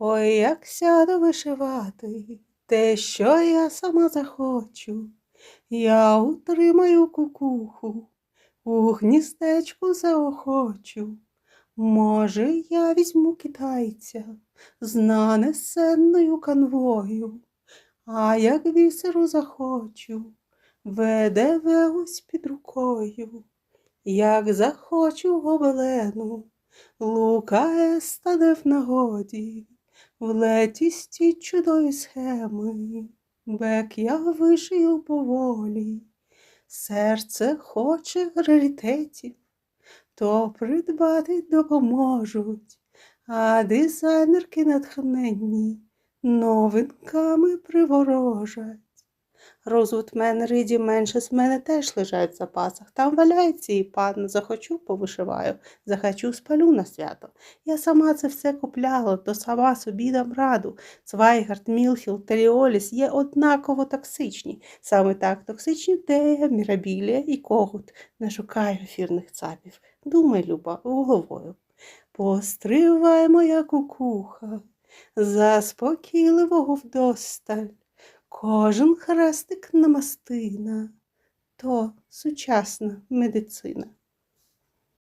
Ой, як сяду вишивати, те, що я сама захочу, я утримаю кукуху, у гніздечку заохочу. Може, я візьму китайця з нанесенною канвою, а як бісеру захочу, веде ось під рукою, як захочу гобелену, лука стане в нагоді, в летісті чудові схеми, бек я вишию поволі, серце хоче раритетів, то придбати допоможуть, а дизайнерки натхненні новинками приворожать. Розвод мене риді менше з мене теж лежать в запасах. Там валяється і пан, захочу повишиваю, захочу спалю на свято. Я сама це все купляла, то сама собі дам раду. Цвайгард, Мілхіл, Теріоліс є однаково токсичні. Саме так токсичні Дея, Мірабілія і Когут. Не шукай ефірних цапів. Думай, Люба, головою. Постривай моя кукуха, заспокійливого вдосталь. Кожен хрестик намастина, то сучасна медицина.